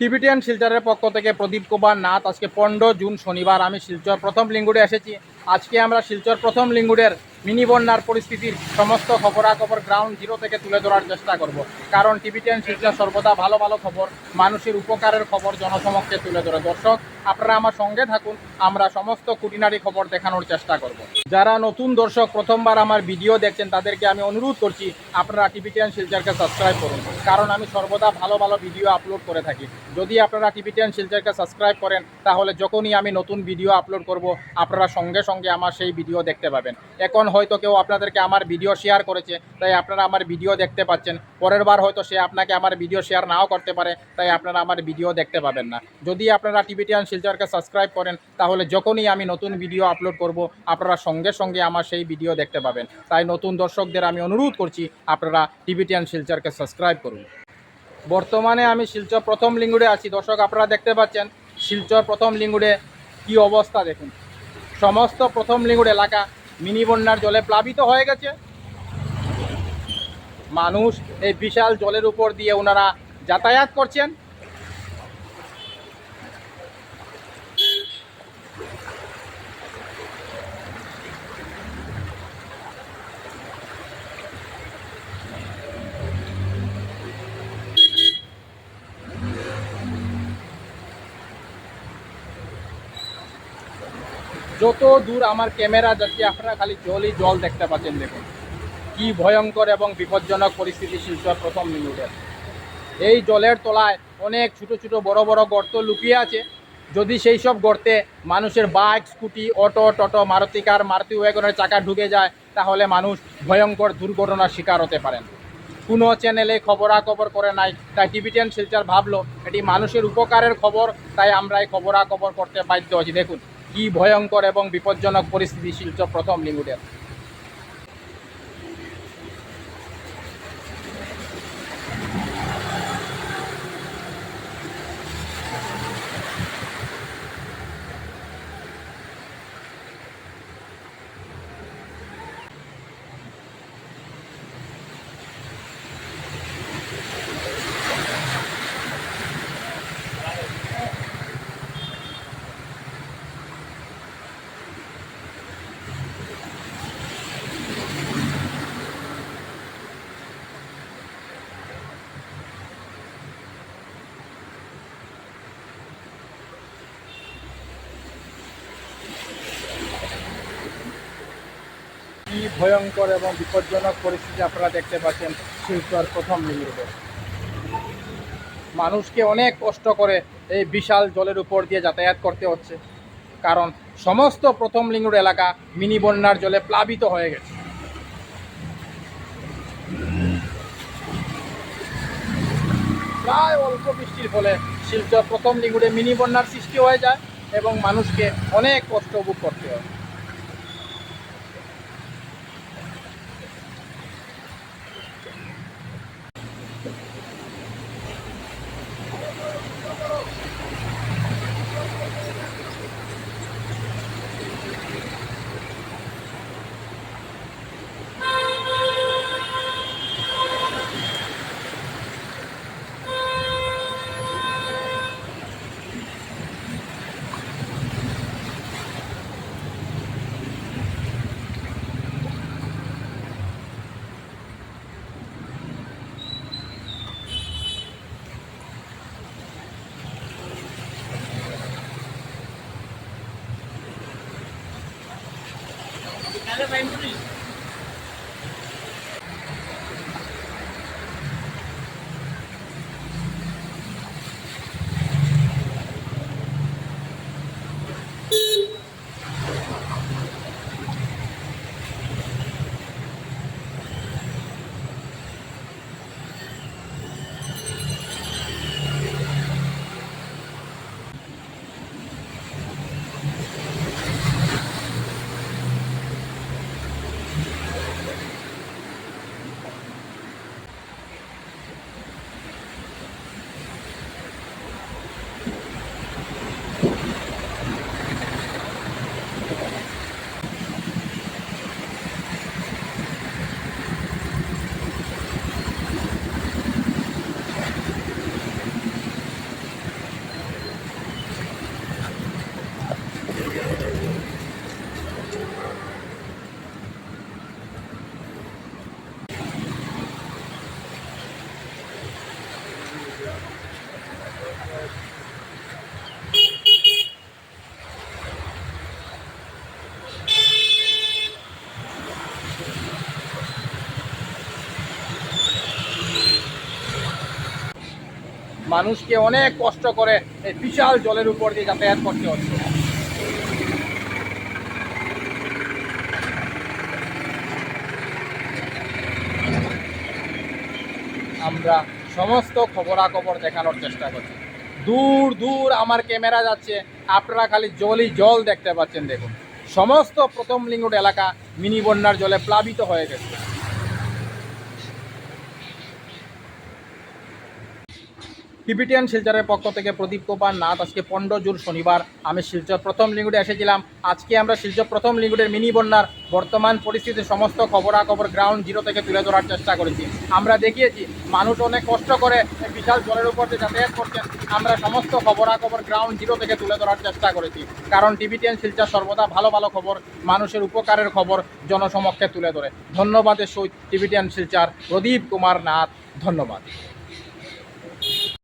Tibetan শিলচরের পক্ষ থেকে প্রদীপ কুমার নাথ আজকে পনেরো জুন শনিবার। আমি শিলচর প্রথম লিঙ্গুডে এসেছি। আজকে আমরা শিলচর প্রথম লিঙ্গুডের মিনি বন্যার পরিস্থিতির সমস্ত খবরাখবর গ্রাউন্ড জিরো থেকে তুলে ধরার চেষ্টা করব। কারণ টিবিটিয়ান শিলচর সর্বদা ভালো ভালো খবর, মানুষের উপকারের খবর জনসমক্ষে তুলে ধরে। দর্শক, আপনারা আমার সঙ্গে থাকুন, আমরা সমস্ত কুটিনারি খবর দেখানোর চেষ্টা করব। যারা নতুন দর্শক, প্রথমবার আমার ভিডিও দেখছেন, তাদেরকে আমি অনুরোধ করছি, আপনারা টিবিটিয়ান শিলচরকে সাবস্ক্রাইব করুন। কারণ আমি সর্বদা ভালো ভালো ভিডিও আপলোড করে থাকি। যদি আপনারা টিবিটিয়ান শিলচরকে সাবস্ক্রাইব করেন, তাহলে যখনই আমি নতুন ভিডিও আপলোড করব, আপনারা সঙ্গে সঙ্গে আমার সেই ভিডিও দেখতে পাবেন। এখন হয়তো কেউ আপনাদেরকে আমার ভিডিও শেয়ার করেছে, তাই আপনারা আমার ভিডিও দেখতে পাচ্ছেন। পরের বার হয়তো সে আপনাকে আমার ভিডিও শেয়ার নাও করতে পারে, তাই আপনারা আমার ভিডিও দেখতে পাবেন না। যদি আপনারা টিবিটিয়ান শিলচরকে সাবস্ক্রাইব করেন, তাহলে যখনই আমি নতুন ভিডিও আপলোড করব, আপনারা সঙ্গে সঙ্গে আমার সেই ভিডিও দেখতে পাবেন। তাই নতুন দর্শকদের আমি অনুরোধ করছি, আপনারা টিবিটিয়ান শিলচরকে সাবস্ক্রাইব করুন। বর্তমানে আমি শিলচর প্রথম লিঙ্গুড়ে আছি। দর্শক, আপনারা দেখতে পাচ্ছেন, শিলচর প্রথম লিঙ্গুড়ে কি অবস্থা দেখুন। সমস্ত প্রথম লিঙ্গুর এলাকা মিনি বন্যার জলে প্লাবিত হয়ে গেছে। মানুষ এই বিশাল জলের উপর দিয়ে ওনারা যাতায়াত করছেন। যত দূর আমার ক্যামেরা যাচ্ছে, আপনারা খালি জলই জল দেখতে পাচ্ছেন, দেখুন। কি ভয়ঙ্কর এবং বিপজ্জনক পরিস্থিতি শিলচর প্রথম মিনিটের এই জলের তলায় অনেক ছোট ছোট বড় বড় গর্ত লুকিয়ে আছে। যদি সেই সব গর্তে মানুষের বাইক, স্কুটি, অটো, টোটো, মারুতি কার, মারুতি ওয়াগনের চাকা ঢুকে যায়, তাহলে মানুষ ভয়ঙ্কর দুর্ঘটনার শিকার হতে পারেন। কোনো চ্যানেলে খবরাখবর করে নাই। তাই টিভিটেন শিলচর ভাবলো, এটি মানুষের উপকারের খবর, তাই আমরা এই খবরাখবর করতে বাধ্য আছি। দেখুন কি ভয়ঙ্কর এবং বিপজ্জনক পরিস্থিতি শিলচর প্রথম লিঙ্গুটের কি ভয়ঙ্কর এবং বিপজ্জনক পরিস্থিতি আপনারা দেখতে পাচ্ছেন শিলচর প্রথম লিঙ্গুটে মানুষকে অনেক কষ্ট করে এই বিশাল জলের উপর দিয়ে যাতায়াত করতে হচ্ছে। কারণ সমস্ত প্রথম লিঙ্গুর এলাকা মিনি বন্যার জলে প্লাবিত হয়ে গেছে। প্রায় অল্প বৃষ্টির ফলে শিলচর প্রথম লিঙ্গুড়ে মিনি বন্যার সৃষ্টি হয়ে যায় এবং মানুষকে অনেক কষ্ট উপভোগ করতে হয়। चलो মানুষকে অনেক কষ্ট করে এই বিশাল জলের উপর দিয়ে যাতায়াত করতে হচ্ছে। আমরা সমস্ত খবরাখবর দেখানোর চেষ্টা করছি। দূর দূর আমার ক্যামেরা যাচ্ছে, আপনারা খালি জলই জল দেখতে পাচ্ছেন, দেখুন। সমস্ত প্রথম লিঙ্গুড এলাকা মিনি বন্যার জলে প্লাবিত হয়ে গেছে। টিবিটিয়ান শিলচরের পক্ষ থেকে প্রদীপ কুমার নাথ। আজকে পনেরো জুন শনিবার আমি শিলচর প্রথম লিঙ্গুডে এসেছিলাম। আজকে আমরা শিলচর প্রথম লিঙ্গুডের মিনি বন্যার বর্তমান পরিস্থিতির সমস্ত খবরাখবর গ্রাউন্ড জিরো থেকে তুলে ধরার চেষ্টা করেছি। আমরা দেখিয়েছি, মানুষ অনেক কষ্ট করে বিশাল জলের উপর দিয়ে যাতায়াত করছেন। আমরা সমস্ত খবরাখবর গ্রাউন্ড জিরো থেকে তুলে ধরার চেষ্টা করেছি। কারণ টিবিটিয়ান শিলচর সর্বদা ভালো ভালো খবর, মানুষের উপকারের খবর জনসমক্ষে তুলে ধরে। ধন্যবাদের সহিত টিবিটিয়ান শিলচর প্রদীপ কুমার নাথ, ধন্যবাদ।